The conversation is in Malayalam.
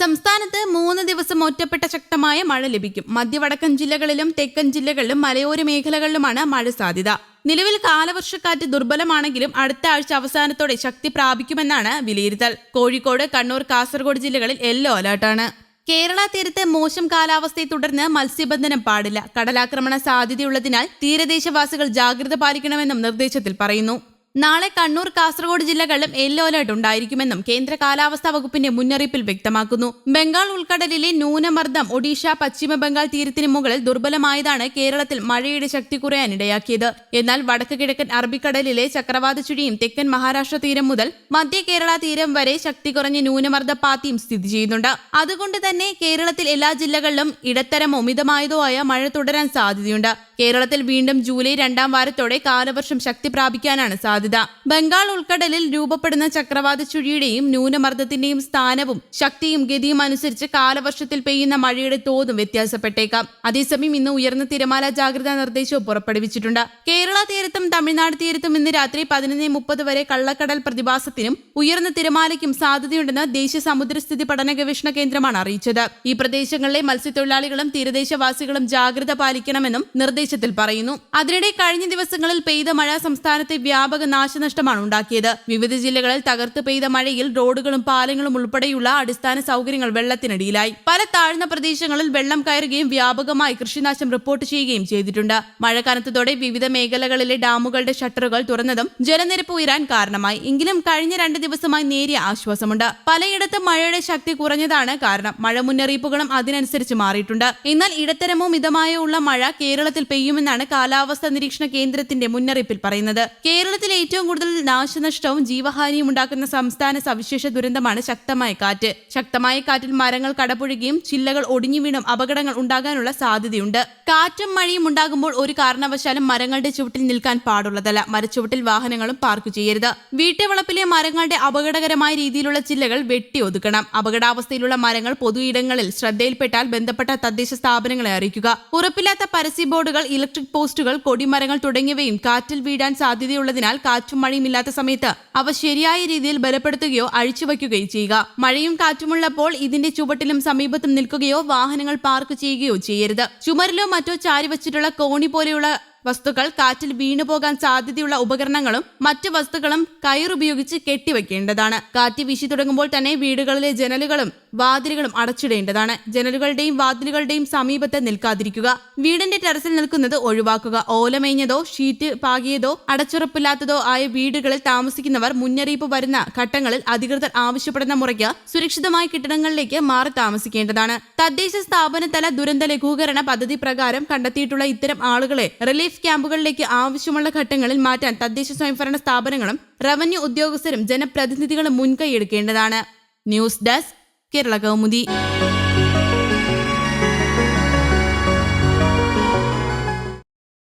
സംസ്ഥാനത്ത് മൂന്ന് ദിവസം ഒറ്റപ്പെട്ട ശക്തമായ മഴ ലഭിക്കും. മധ്യവടക്കൻ ജില്ലകളിലും തെക്കൻ ജില്ലകളിലും മലയോര മേഖലകളിലുമാണ് മഴ സാധ്യത. നിലവിൽ കാലവർഷക്കാറ്റ് ദുർബലമാണെങ്കിലും അടുത്ത ആഴ്ച അവസാനത്തോടെ ശക്തി പ്രാപിക്കുമെന്നാണ് വിലയിരുത്തൽ. കോഴിക്കോട് കണ്ണൂർ കാസർഗോഡ് ജില്ലകളിൽ യെല്ലോ അലർട്ടാണ്. കേരള തീരത്ത് മോശം കാലാവസ്ഥയെ തുടർന്ന് മത്സ്യബന്ധനം പാടില്ല. കടലാക്രമണ സാധ്യതയുള്ളതിനാൽ തീരദേശവാസികൾ ജാഗ്രത പാലിക്കണമെന്നും നിർദ്ദേശത്തിൽ പറയുന്നു. നാളെ കണ്ണൂർ കാസർഗോഡ് ജില്ലകളിലും യെല്ലോ അലർട്ട് ഉണ്ടായിരിക്കുമെന്നും കേന്ദ്ര കാലാവസ്ഥാ വകുപ്പിന്റെ മുന്നറിയിപ്പിൽ വ്യക്തമാക്കുന്നു. ബംഗാൾ ഉൾക്കടലിലെ ന്യൂനമർദ്ദം ഒഡീഷ പശ്ചിമ ബംഗാൾ തീരത്തിന് മുകളിൽ ദുർബലമായതാണ് കേരളത്തിൽ മഴയുടെ ശക്തി കുറയാൻ ഇടയാക്കിയത്. എന്നാൽ വടക്ക് കിഴക്കൻ അറബിക്കടലിലെ ചക്രവാത ചുഴിയും തെക്കൻ മഹാരാഷ്ട്ര തീരം മുതൽ മധ്യ കേരള തീരം വരെ ശക്തി കുറഞ്ഞ ന്യൂനമർദ്ദ പാത്തിയും സ്ഥിതി ചെയ്യുന്നുണ്ട്. അതുകൊണ്ട് തന്നെ കേരളത്തിൽ എല്ലാ ജില്ലകളിലും ഇടത്തരമോ മിതമായതോ ആയ മഴ തുടരാൻ സാധ്യതയുണ്ട്. കേരളത്തിൽ വീണ്ടും ജൂലൈ രണ്ടാം വാരത്തോടെ കാലവർഷം ശക്തി പ്രാപിക്കാനാണ് സാധ്യത. ബംഗാൾ ഉൾക്കടലിൽ രൂപപ്പെടുന്ന ചക്രവാത ചുഴിയുടെയും ന്യൂനമർദ്ദത്തിന്റെയും സ്ഥാനവും ശക്തിയും ഗതിയും അനുസരിച്ച് കാലവർഷത്തിൽ പെയ്യുന്ന മഴയുടെ തോതും വ്യത്യാസപ്പെട്ടേക്കാം. അതേസമയം ഇന്ന് ഉയർന്ന തിരമാല ജാഗ്രതാ നിർദ്ദേശവും പുറപ്പെടുവിച്ചിട്ടുണ്ട്. കേരള തീരത്തും തമിഴ്നാട് തീരത്തും ഇന്ന് രാത്രി പതിനൊന്ന് മുപ്പത് വരെ കള്ളക്കടൽ പ്രതിഭാസത്തിനും ഉയർന്ന തിരമാലയ്ക്കും സാധ്യതയുണ്ടെന്ന് ദേശീയ സമുദ്രസ്ഥിതി പഠന ഗവേഷണ കേന്ദ്രമാണ് അറിയിച്ചത്. ഈ പ്രദേശങ്ങളിലെ മത്സ്യത്തൊഴിലാളികളും തീരദേശവാസികളും ജാഗ്രത പാലിക്കണമെന്നും നിർദ്ദേശത്തിൽ പറയുന്നു അതിനിടെ കഴിഞ്ഞ ദിവസങ്ങളിൽ പെയ്ത മഴ സംസ്ഥാനത്തെ വ്യാപക നാശനഷ്ടമാണ് ഉണ്ടാക്കിയത്. വിവിധ ജില്ലകളിൽ തകർത്ത് പെയ്ത മഴയിൽ റോഡുകളും പാലങ്ങളും ഉൾപ്പെടെയുള്ള അടിസ്ഥാന സൗകര്യങ്ങൾ വെള്ളത്തിനടിയിലായി. പല താഴ്ന്ന പ്രദേശങ്ങളിൽ വെള്ളം കയറുകയും വ്യാപകമായി കൃഷിനാശം റിപ്പോർട്ട് ചെയ്യുകയും ചെയ്തിട്ടുണ്ട്. മഴ കനത്തതോടെ വിവിധ മേഖലകളിലെ ഡാമുകളുടെ ഷട്ടറുകൾ തുറന്നതും ജലനിരപ്പ് ഉയരാൻ കാരണമായി. എങ്കിലും കഴിഞ്ഞ രണ്ട് ദിവസമായി നേരിയ ആശ്വാസമുണ്ട്. പലയിടത്തും മഴയുടെ ശക്തി കുറഞ്ഞതാണ് കാരണം. മഴ മുന്നറിയിപ്പുകളും അതിനനുസരിച്ച് മാറിയിട്ടുണ്ട്. എന്നാൽ ഇടത്തരമോ മിതമായോ ഉള്ള മഴ കേരളത്തിൽ പെയ്യുമെന്നാണ് കാലാവസ്ഥാ നിരീക്ഷണ കേന്ദ്രത്തിന്റെ മുന്നറിയിപ്പിൽ പറയുന്നത്. കേരളത്തിൽ ഏറ്റവും കൂടുതൽ നാശനഷ്ടവും ജീവഹാനിയും ഉണ്ടാക്കുന്ന സംസ്ഥാന സവിശേഷ ദുരന്തമാണ് ശക്തമായ കാറ്റ്. ശക്തമായ കാറ്റിൽ മരങ്ങൾ കടപുഴകിയും ചില്ലകൾ ഒടിഞ്ഞു വീണും അപകടങ്ങൾ ഉണ്ടാകാനുള്ള സാധ്യതയുണ്ട്. കാറ്റും മഴയും ഉണ്ടാകുമ്പോൾ ഒരു കാരണവശാലും മരങ്ങളുടെ ചുവട്ടിൽ നിൽക്കാൻ പാടുള്ളതല്ല. മരച്ചുവട്ടിൽ വാഹനങ്ങളും പാർക്ക് ചെയ്യരുത്. വീട്ടുവളപ്പിലെ മരങ്ങളുടെ അപകടകരമായ രീതിയിലുള്ള ചില്ലകൾ വെട്ടി ഒതുക്കണം. അപകടാവസ്ഥയിലുള്ള മരങ്ങൾ പൊതു ഇടങ്ങളിൽ ശ്രദ്ധയിൽപ്പെട്ടാൽ ബന്ധപ്പെട്ട തദ്ദേശ സ്ഥാപനങ്ങളെ അറിയിക്കുക. ഉറപ്പില്ലാത്ത പരസ്യ ബോർഡുകൾ ഇലക്ട്രിക് പോസ്റ്റുകൾ കൊടിമരങ്ങൾ തുടങ്ങിയവയും കാറ്റിൽ വീഴാൻ സാധ്യതയുള്ളതിനാൽ കാറ്റും മഴയും ഇല്ലാത്ത സമയത്ത് അവ ശരിയായ രീതിയിൽ ബലപ്പെടുത്തുകയോ അഴിച്ചുവയ്ക്കുകയും ചെയ്യുക. മഴയും കാറ്റുമുള്ളപ്പോൾ ഇതിന്റെ ചുവട്ടിലും സമീപത്തും നിൽക്കുകയോ വാഹനങ്ങൾ പാർക്ക് ചെയ്യുകയോ ചെയ്യരുത്. ചുമരിലോ മറ്റോ ചാരി വച്ചിട്ടുള്ള കോണി പോലെയുള്ള വസ്തുക്കൾ കാറ്റിൽ വീണുപോകാൻ സാധ്യതയുള്ള ഉപകരണങ്ങളും മറ്റു വസ്തുക്കളും കയറുപയോഗിച്ച് കെട്ടിവെക്കേണ്ടതാണ് കാറ്റ് വീശി തുടങ്ങുമ്പോൾ തന്നെ വീടുകളിലെ ജനലുകളും വാതിലുകളും അടച്ചിടേണ്ടതാണ്. ജനലുകളുടെയും വാതിലുകളുടെയും സമീപത്ത് നിൽക്കാതിരിക്കുക. വീടിന്റെ ടെറസിൽ നിൽക്കുന്നത് ഒഴിവാക്കുക. ഓലമേഞ്ഞതോ ഷീറ്റ് പാകിയതോ അടച്ചുറപ്പില്ലാത്തതോ ആയ വീടുകളിൽ താമസിക്കുന്നവർ മുന്നറിയിപ്പ് വരുന്ന ഘട്ടങ്ങളിൽ അധികൃതർ ആവശ്യപ്പെടുന്ന മുറയ്ക്ക് സുരക്ഷിതമായ കെട്ടിടങ്ങളിലേക്ക് മാറി താമസിക്കേണ്ടതാണ്. തദ്ദേശ സ്ഥാപനതല ദുരന്ത ലഘൂകരണ പദ്ധതി പ്രകാരം കണ്ടെത്തിയിട്ടുള്ള ഇത്തരം ആളുകളെ റിലീഫ് ക്യാമ്പുകളിലേക്ക് ആവശ്യമുള്ള ഘട്ടങ്ങളിൽ മാറ്റാൻ തദ്ദേശ സ്വയംഭരണ സ്ഥാപനങ്ങളും റവന്യൂ ഉദ്യോഗസ്ഥരും ജനപ്രതിനിധികളും മുൻകൈയെടുക്കേണ്ടതാണ് ന്യൂസ് ഡെസ്ക് കേരള കൗമുദി